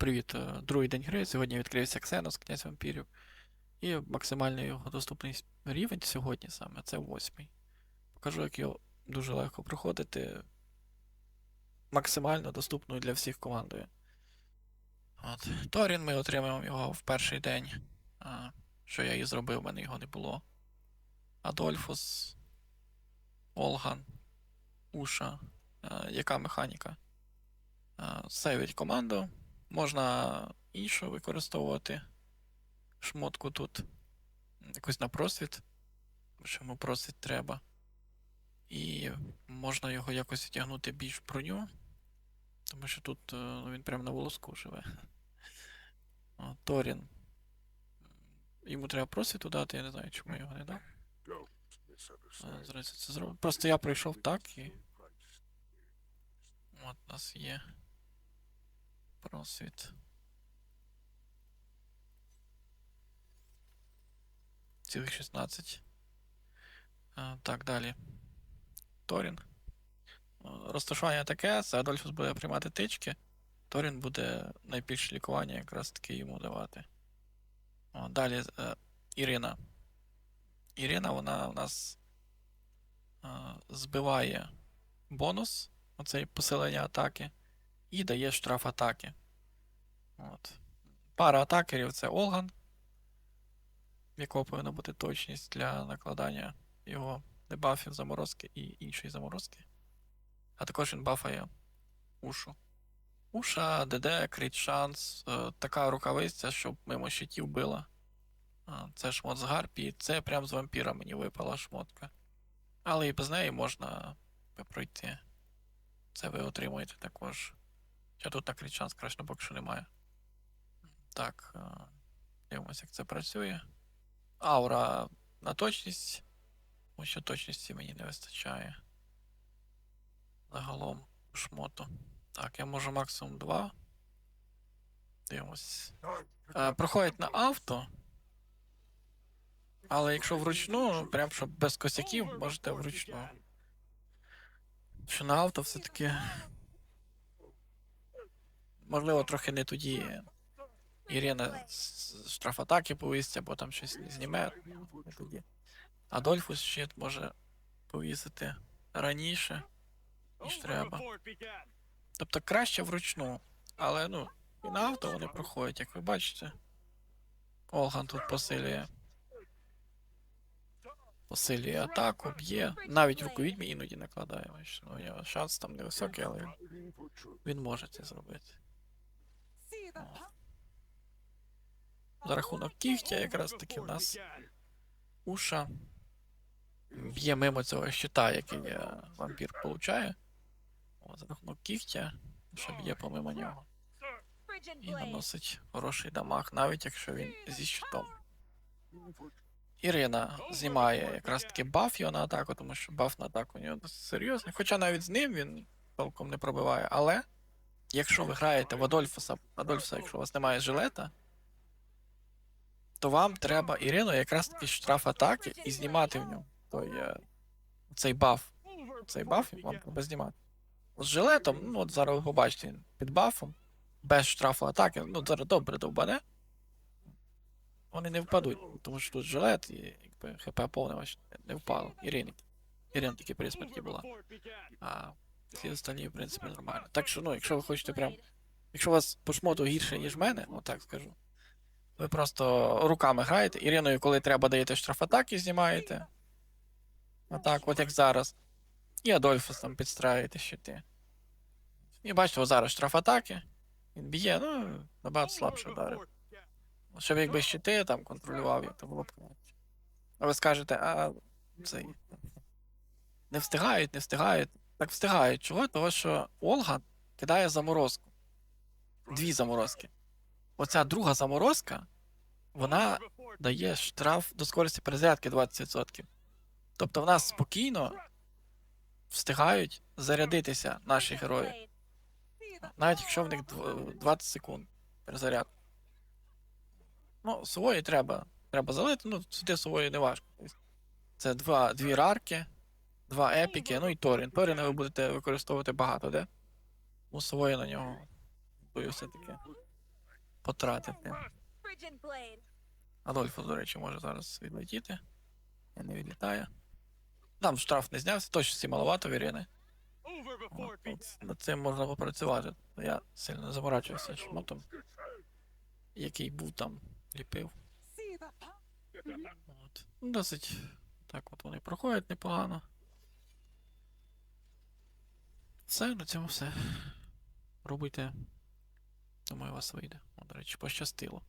Привіт, е, другий день гри. Сьогодні відкрився Ксенос, князь вампірів. І максимальний його доступний рівень сьогодні саме це восьмий. Покажу, як його дуже легко проходити. Максимально доступною для всіх командою. От. Торін ми отримаємо його в перший день. А, що я і зробив, в мене його не було. Адольфус, Олган, Уша. А, яка механіка? А, Сейвить команду. Можна іншу використовувати шмотку тут. Якусь на просвіт. Чому просвіт треба. І можна його якось втягнути більш броню. Тому що тут е, ну, він прямо на волоску живе. Торін. Йому треба просвіту дати, я не знаю, чому його не дав. Е, Зараз це зроблю. Просто я пройшов так і. От у нас є. Просвіт. Цілих 16. А, так, далі. Торін. Розташування таке, це Адольфус буде приймати тички. Торін буде найбільше лікування якраз таки йому давати. Далі Ірина. Ірина, вона у нас збиває бонус, оцей посилення атаки, і дає штраф атаки. От. Пара атакерів це Олган, в якого повинна бути точність для накладання його дебафів заморозки і іншої заморозки. А також він бафає Ушу. Уша, ДД, крит шанс, е, така рукавиця, щоб мимо щитів била. Це шмот з гарпії, це прям з вампіра мені випала шмотка. Але і без неї можна пройти. Це ви отримуєте також. Ще тут на крит шанс краще поки що немає. Так, е, дивимося, як це працює. Аура на точність. Тому що точності мені не вистачає. Загалом шмоту. Так, я можу максимум 2. Дивимось. Е, проходить на авто. Але якщо вручну, ну, прям щоб без косяків, можете вручну. Що на авто все-таки. Можливо, трохи не тоді Ірина з штраф атаки повісить, або там щось зніме. Не тоді. Адольфус щит може повісити раніше, ніж треба. Тобто краще вручну. Але ну, і на авто вони проходять, як ви бачите. Олган тут посилює. Посилює атаку, б'є. Навіть руку відьмі іноді накладає. Ну, у нього шанс там невисокий, але він може це зробити. За рахунок кігтя, якраз таки в нас уша б'є мимо цього щита, який е, вампір получає. За рахунок кігтя, що б'є помимо нього. І наносить хороший дамаг, навіть якщо він зі щитом. Ірина знімає якраз таки баф його на атаку, тому що баф на атаку у нього досить серйозний. Хоча навіть з ним він толком не пробиває. Але якщо ви граєте в Адольфуса, Адольфуса, якщо у вас немає жилета, то вам треба Ірину якраз таки штраф атаки і знімати в ньому той, е, цей баф. Цей баф вам треба знімати. З жилетом, ну от зараз ви побачите, під бафом, без штрафу атаки, ну зараз добре довбане. Вони не впадуть, тому що тут жилет і якби ХП повне не впало. Ірина. Ірина тільки при смерті була. А всі остальні, в принципі, нормально. Так що, ну, якщо ви хочете прям. Якщо у вас по шмоту гірше, ніж в мене, отак скажу. Ви просто руками граєте, Іриною, коли треба, даєте штраф атаки, знімаєте. Отак, от як зараз. І Адольфус там підстраюєте щити. І бачите, зараз штраф атаки. Він б'є, ну, набагато слабше ударив. Щоб якби щити там контролював, то було б краще. А ви скажете, а цей. Не встигають, не встигають. Так встигають. Чого? Того, що Олга кидає заморозку. Дві заморозки. Оця друга заморозка, вона дає штраф до скорості перезарядки 20%. Тобто в нас спокійно встигають зарядитися наші герої. Навіть якщо в них 20 секунд перезарядка. Ну, свої треба. Треба залити, ну, сюди свої не важко. Це два, дві рарки, два епіки, ну і Торін. Торіна ви будете використовувати багато, де? Свої на нього. Бою все-таки. потратити. Адольфо, до речі, може зараз відлетіти. Я не відлітає. Там штраф не знявся, точно всі маловато вірини. Над цим можна попрацювати. Я сильно заморачувався шмотом, який був там, ліпив. От. Досить так от вони проходять непогано. Все, на цьому все. Пробуйте. Думаю, у вас вийде. До речі, пощастило.